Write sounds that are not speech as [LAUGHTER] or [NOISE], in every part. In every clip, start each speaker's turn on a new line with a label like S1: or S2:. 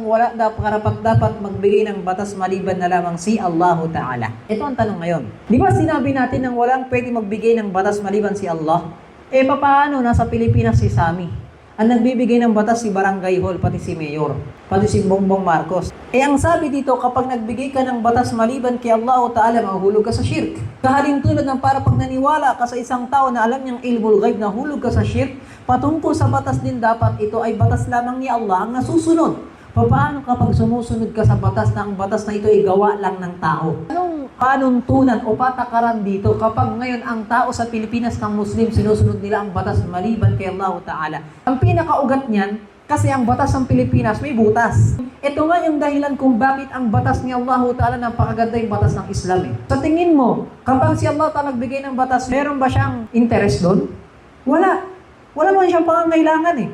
S1: Wala dapat karapat dapat magbigay ng batas maliban na lamang si Allahu Ta'ala. Ito ang tanong ngayon. Di ba sinabi natin nang walang pwede magbigay ng batas maliban si Allah? Eh paano nasa Pilipinas si Sami? Ang nagbibigay ng batas si Barangay Hall, pati si Mayor, pati si Bongbong Marcos. Eh ang sabi dito, kapag nagbigay ka ng batas maliban kay Allah Ta'ala, mahulog ka sa shirk. Kahalin tulad ng para pag naniwala ka sa isang tao na alam niyang ilmul ghaib na hulog ka sa shirk, patungkol sa batas din dapat ito ay batas lamang ni Allah ang nasusunod. Paano kapag sumusunod ka sa batas na ang batas na ito ay gawa lang ng tao? Anong panuntunan o patakaran dito kapag ngayon ang tao sa Pilipinas ng Muslim sinusunod nila ang batas maliban kay Allah Ta'ala? Ang pinakaugat niyan, kasi ang batas ng Pilipinas may butas. Ito nga yung dahilan kung bakit ang batas ni Allah Ta'ala napakaganda yung batas ng Islam eh. Sa tingin mo, kapag si Allah Ta'ala nagbigay ng batas, meron ba siyang interest doon? Wala. Wala naman siyang pangangailangan eh.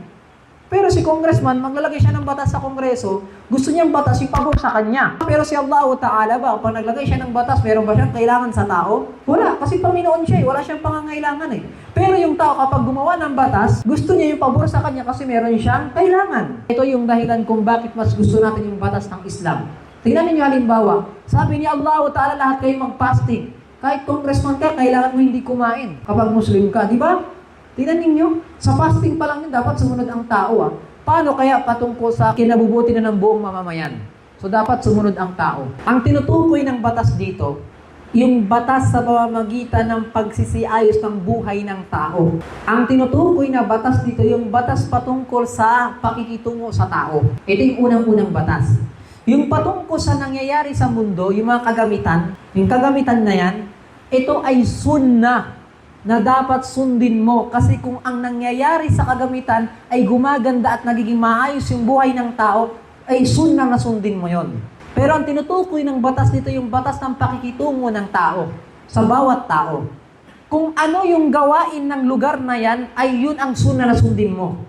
S1: Pero si congressman, maglalagay siya ng batas sa kongreso, gusto niyang batas ipabor sa kanya. Pero si Allah Ta'ala ba, pag naglagay siya ng batas, meron ba siyang kailangan sa tao? Wala, kasi Panginoon siya eh, wala siyang pangangailangan eh. Pero yung tao kapag gumawa ng batas, gusto niya yung pabor sa kanya kasi meron siyang kailangan. Ito yung dahilan kung bakit mas gusto natin yung batas ng Islam. Tingnan ninyo halimbawa, sabi ni Allah Ta'ala lahat kayo mag-fasting. Kahit congressman ka, kailangan mo hindi kumain kapag Muslim ka, di ba? Tingnan ninyo, sa fasting pa lang yun, dapat sumunod ang tao ah. Paano kaya patungkol sa kinabubuti na ng buong mamamayan? So dapat sumunod ang tao. Ang tinutukoy ng batas dito, yung batas sa pamamagitan ng pagsisiayos ng buhay ng tao. Ang tinutukoy na batas dito, yung batas patungkol sa pakikitungo sa tao. Ito yung unang-unang batas. Yung patungkol sa nangyayari sa mundo, yung mga kagamitan, yung kagamitan na yan, ito ay sunnah na dapat sundin mo kasi kung ang nangyayari sa kagamitan ay gumaganda at nagiging maayos yung buhay ng tao, ay sunnah na sundin mo yon. Pero ang tinutukoy ng batas dito yung batas ng pakikitungo ng tao sa bawat tao. Kung ano yung gawain ng lugar na yan, ay yun ang sunnah na sundin mo.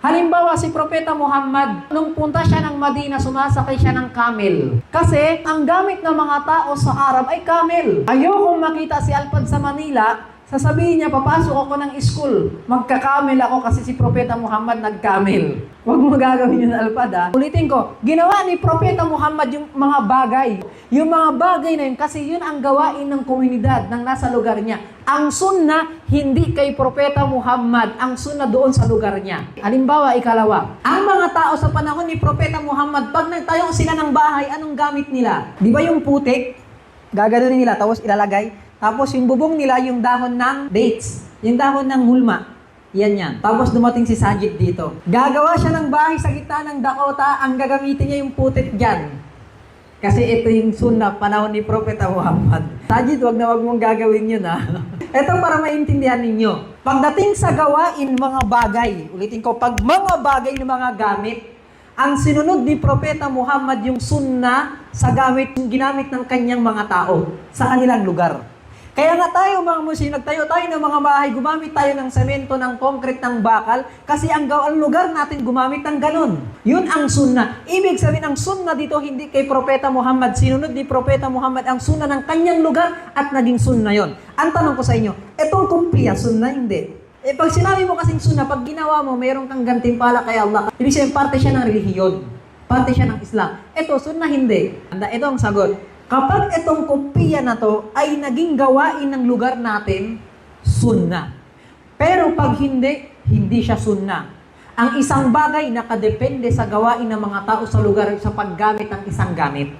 S1: Halimbawa, si Propeta Muhammad, nung punta siya ng Madina, sumasakay siya ng camel. Kasi, ang gamit ng mga tao sa Arab ay camel. Ayokong makita si Alpad sa Manila, sasabihin niya, papasok ako ng school. Magkakamel ako kasi si Propeta Muhammad nagkamel. [LAUGHS] Huwag mo gagawin yun, Alpad, ha? Ulitin ko, ginawa ni Propeta Muhammad yung mga bagay. Yung mga bagay na yun, kasi yun ang gawain ng komunidad ng nasa lugar niya. Ang sunna, hindi kay Propeta Muhammad. Ang sunna doon sa lugar niya. Halimbawa, ikalawa, ang mga tao sa panahon ni Propeta Muhammad, pag nagtayo sila ng bahay, anong gamit nila? Di ba yung putik? Gaganunin nila, tapos ilalagay. Tapos yung bubong nila, yung dahon ng dates. Yung dahon ng hulma. Yan yan. Tapos dumating si Sajid dito. Gagawa siya ng bahay sa gitna ng Dakota. Ang gagamitin niya yung putik dyan. Kasi ito yung sunnah panahon ni Propeta Muhammad. Sajid, wag na wag mong gagawin yun [LAUGHS] ha. ito para maintindihan ninyo. Pagdating sa gawain mga bagay, ulitin ko, pag mga bagay ng mga gamit, ang sinunod ni Propeta Muhammad yung sunnah sa gamit, yung ginamit ng kanyang mga tao sa kanilang lugar. Kaya nga tayo mga Muslim, nagtayo tayo ng mga bahay, gumamit tayo ng semento, ng concrete, ng bakal, kasi ang, ang lugar natin gumamit ng ganun. Yun ang sunna. Ibig sabihin, ang sunna dito hindi kay Propeta Muhammad. Sinunod ni Propeta Muhammad ang sunna ng kanyang lugar at naging sunna yon. Ang tanong ko sa inyo, etong kumpiya, sunna hindi. Eh pag sinabi mo kasing sunna, pag ginawa mo, mayroon kang gantimpala kay Allah. Ibig sabihin, parte siya ng relihiyon. Parte siya ng Islam. Ito, sunna hindi. Ito ang sagot. Kapag itong kopiya na to ay naging gawain ng lugar natin, sunna. Pero pag hindi, hindi siya sunna. Ang isang bagay nakadepende sa gawain ng mga tao sa lugar sa paggamit ng isang gamit.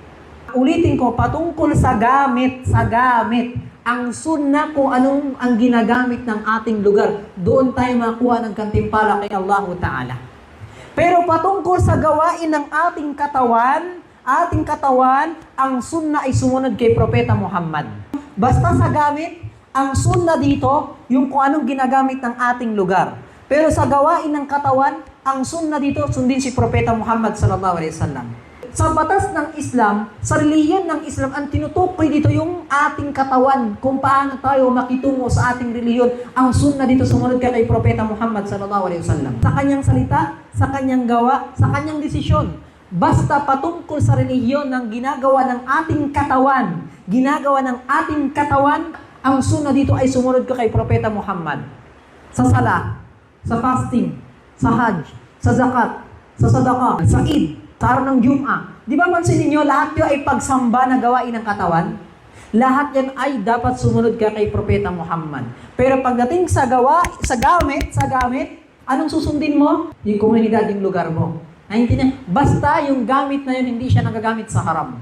S1: Ulitin ko, patungkol sa gamit, sa gamit, ang sunna kung anong ang ginagamit ng ating lugar, doon tayo makuha ng kantimpala kay Allah Ta'ala. Pero patungkol sa gawain ng ating katawan, ating katawan, ang sunna ay sumunod kay Propeta Muhammad. Basta sa gamit, ang sunna dito, yung kung anong ginagamit ng ating lugar. Pero sa gawain ng katawan, ang sunna dito, sundin si Propeta Muhammad sallallahu alaihi wasallam. Sa batas ng Islam, sa relihiyon ng Islam, ang tinutukoy dito yung ating katawan, kung paano tayo makitungo sa ating relihiyon. Ang sunna dito sumunod ka kay Propeta Muhammad sallallahu alaihi wasallam. Sa kanyang salita, sa kanyang gawa, sa kanyang desisyon. Basta patungkol sa relihiyon ng ginagawa ng ating katawan, ginagawa ng ating katawan, ang sunod dito ay sumunod ko kay Propeta Muhammad. Sa sala, sa fasting, sa hajj, sa zakat, sa sadaka, sa id, sa araw ng Jum'a. Di ba pansin ninyo, lahat yun ay pagsamba na gawain ng katawan? Lahat yan ay dapat sumunod ka kay Propeta Muhammad. Pero pagdating sa gawa, sa gamit, sa gamit, anong susundin mo? Yung komunidad, yung lugar mo. Naintindihan? Basta yung gamit na yun, hindi siya nagagamit sa haram.